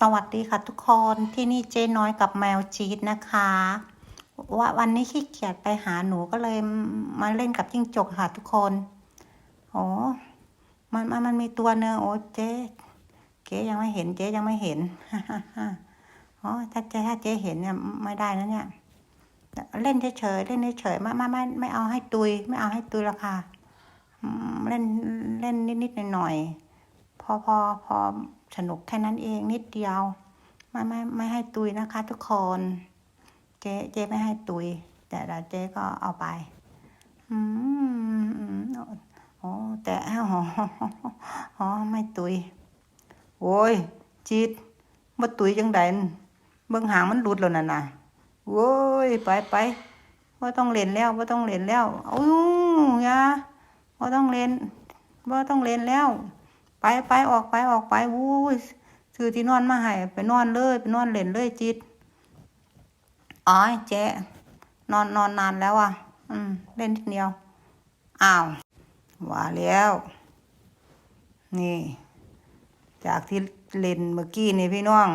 สวัสดีค่ะทุกคนที่นี่เจ๊น้อยกับแมวจี๊ดนะคะ ว่าวันนี้ขี้เกียจไปหาหนูก็เลยมาเล่นกับจิ้งจกค่ะทุกคนโอ้มันมันมันมีตัวเนื้อโอ้เจ๊เจ๊ยังไม่เห็นเจ๊ยังไม่เห็นอ๋อถ้าเจ๊ถ้าเจ๊เห็นเนี่ยไม่ได้นะเนี่ยเล่นเฉยเล่นเฉยไม่ไม่ไม่ไม่เอาให้ตุย ไม่เอาให้ตุยละค่ะเล่นเล่นนิดๆหน่อยๆพอพอพอ สนุกแค่นั้นเองนิดเดียว ไม่ไม่ไม่ให้ตุยนะคะ ทุกคน เจ๊เจ๊ไม่ให้ตุย แต่เดี๋ยวเจ๊ก็เอาไป อืมอืมโอ้แต่อ๋ออ๋อไม่ตุย โอ้ยจิตมาตุยจังไดนเบิ่งหางมันหลุดแล้วนั่นน่ะโว้ยไปไปว่าต้องเล่นแล้วว่าต้องเล่นแล้วอู้ยาว่าต้องเล่นว่าต้องเล่นแล้ว ไปไปออกไปออกไปวู้ยซื้อที่นอนมาให้ไปนอนเลยไปนอนเล่นเลยจิตอ๋อเจ๊นอนนอนนานแล้วอะ อืม เล่นทีเดียว อ้าวว่าแล้ว นี่ จากที่เล่นเมื่อกี้นี่พี่น้อง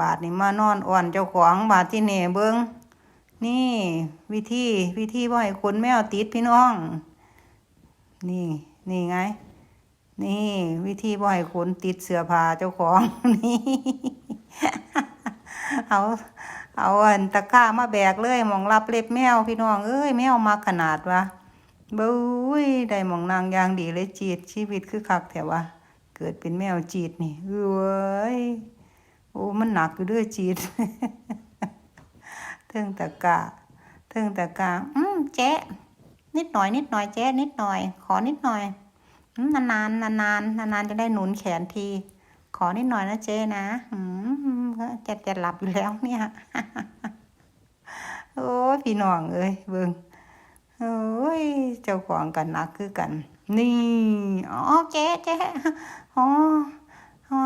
บาทนี่มานอนอ่อนเจ้าของบาทที่เน่เบิงนี่ วิธีวิธีบ่าให้คนแมวติดพี่น้อง นี่ นี่ไง นี่วิธีบ่ให้ขนติดเสื้อผ้าเจ้าของนี่เอาเอาอันตะก้ามาแบกเลยหมองรับเล็บแมวพี่น้องเอ้ยแมวมาขนาดวะบุ้ยได้หมองนางยางดีเลยจีดชีวิตคือคักแถววะเกิดเป็นแมวจีดนี่เอ้ยโอ้มันหนักอยู่ด้วยจีดเทิงตะก้าเทิงตะก้าอืมเจ๊นิดหน่อยนิดหน่อยเจ๊นิดหน่อย ขอนิดหน่อย นานๆนานๆนานๆจะได้หนุนแขนที ขอนิดหน่อยนะเจ๊นะอืมจะจะหลับอยู่แล้วเนี่ย โอ้พี่น้องเอ้ยเบิ่งโอ้ยเจ้าของกันนักคือกัน นี่อ๋อเจ๊เจ๊อ๋ออ๋อ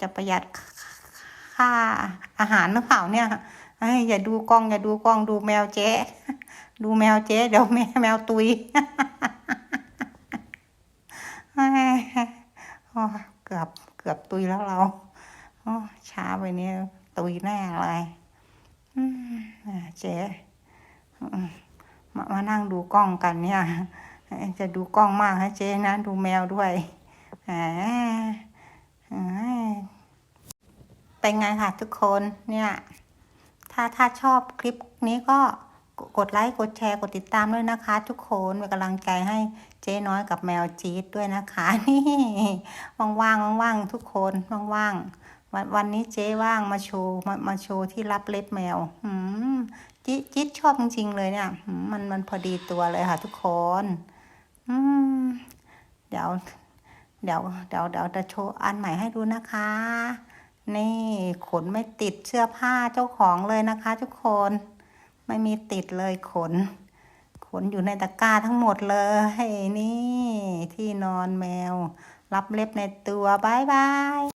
จะประหยัดค่าอาหารหรือเปล่าเนี่ยเอ้อย่าดูกล้องอย่าดูกล้องดูแมวเจ๊ ดูแมวเจ๊ เดี๋ยวแมวแมวตุย โอ้เกือบตุยแล้วเราโอ้ช้าไปเนี่ยตุยแน่เลยอืมเจ๊มามานั่งดูกล้องกันเนี่ย จะดูกล้องมากนะเจ๊นะดูแมวด้วยแหมอ่าเป็นไงค่ะทุกคนเนี่ย ถ้าถ้าชอบคลิปนี้ก็ กดไลค์กดแชร์กดติดตามด้วยนะคะ ทุกคนเป็นกำลังใจให้เจ๊น้อยกับแมวจี๊ดด้วยนะคะ นี่ว่างๆว่างๆทุกคนว่างๆวันวันนี้เจ๊ว่างมาโชว์มามาโชว์ที่รับเล็บแมวอืมจิจิ๊ดชอบจริงๆเลยเนี่ยมมันมันพอดีตัวเลยค่ะ ทุกคน อืมเดี๋ยวเดี๋ยวเดี๋ยวเดี๋ยวจะโชว์อันใหม่ให้ดูนะคะ นี่ขนไม่ติดเสื้อผ้าเจ้าของเลยนะคะ ทุกคน ไม่มีติดเลยขน ขนอยู่ในตะกร้าทั้งหมดเลยนี่ที่นอนแมว รับเล็บในตัวบายบาย